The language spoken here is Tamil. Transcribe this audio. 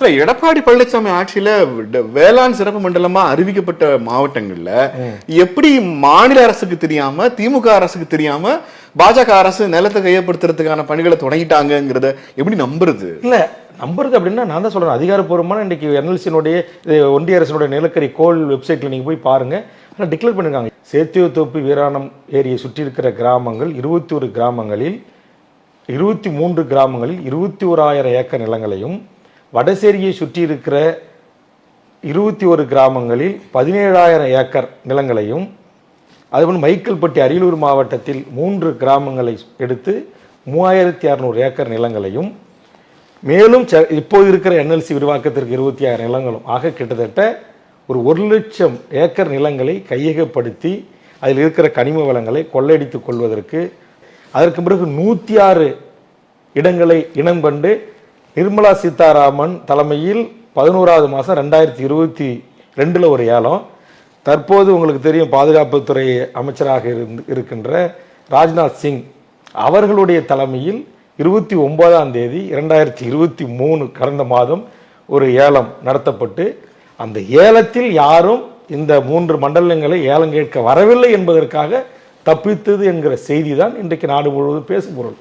இல்ல எடப்பாடி பழனிசாமி ஆட்சியில வேளாண் சிறப்பு மண்டலமா அறிவிக்கப்பட்ட மாவட்டங்கள்ல எப்படி மாநில அரசுக்கு தெரியாம திமுக அரசுக்கு தெரியாம பாஜக அரசு நிலத்தை கையப்படுத்துறதுக்கான பணிகளை தொடங்கிட்டாங்கங்கிறத எப்படி நம்புறது? இல்ல நம்புறது அப்படின்னா நான் தான் சொல்றேன். அதிகாரப்பூர்வமான இன்னைக்கு என்எல்சியினுடைய ஒன்றிய அரசினுடைய நிலக்கரி கோல் வெப்சைட்ல நீங்க போய் பாருங்க. ஆனால் டிக்ளேர் பண்ணிருக்காங்க. சேத்தியத்தோப்பு வீராணம் ஏரியை சுற்றி இருக்கிற கிராமங்கள் இருபத்தி ஒரு கிராமங்களில் இருபத்தி மூன்று கிராமங்களில் இருபத்தி ஓராயிரம் ஏக்கர் நிலங்களையும் வடசேரியை சுற்றி இருக்கிற இருபத்தி ஒரு கிராமங்களில் பதினேழாயிரம் ஏக்கர் நிலங்களையும் அதுபோல் மைக்கேல்பட்டி அரியலூர் மாவட்டத்தில் மூன்று கிராமங்களை எடுத்து மூவாயிரத்தி அறநூறு ஏக்கர் நிலங்களையும் மேலும் ச- இப்போது இருக்கிற என்எல்சி விரிவாக்கத்திற்கு இருபத்தி ஆயிரம் நிலங்களும் ஆக கிட்டத்தட்ட ஒரு ஒரு லட்சம் ஏக்கர் நிலங்களை கையகப்படுத்தி அதில் இருக்கிற கனிம வளங்களை கொள்ளையடித்துக் கொள்வதற்கு அதற்கு பிறகு நூற்றி ஆறு இடங்களை இனம் கண்டு நிர்மலா சீதாராமன் தலைமையில் பதினோராவது மாதம் ரெண்டாயிரத்தி இருபத்தி ரெண்டில் ஒரு ஏலம். தற்போது உங்களுக்கு தெரியும் பாதுகாப்புத்துறை அமைச்சராக இருந்து இருக்கின்ற ராஜ்நாத் சிங் அவர்களுடைய தலைமையில் இருபத்தி ஒன்பதாம் தேதி இரண்டாயிரத்தி இருபத்தி மூணு கடந்த மாதம் ஒரு ஏலம் நடத்தப்பட்டு அந்த ஏலத்தில் யாரும் இந்த மூன்று மண்டலங்களை ஏலம் கேட்க வரவில்லை என்பதற்காக தப்பித்தது என்கிற செய்தி தான் இன்றைக்கு நாடு முழுவதும் பேசும் பொருள்.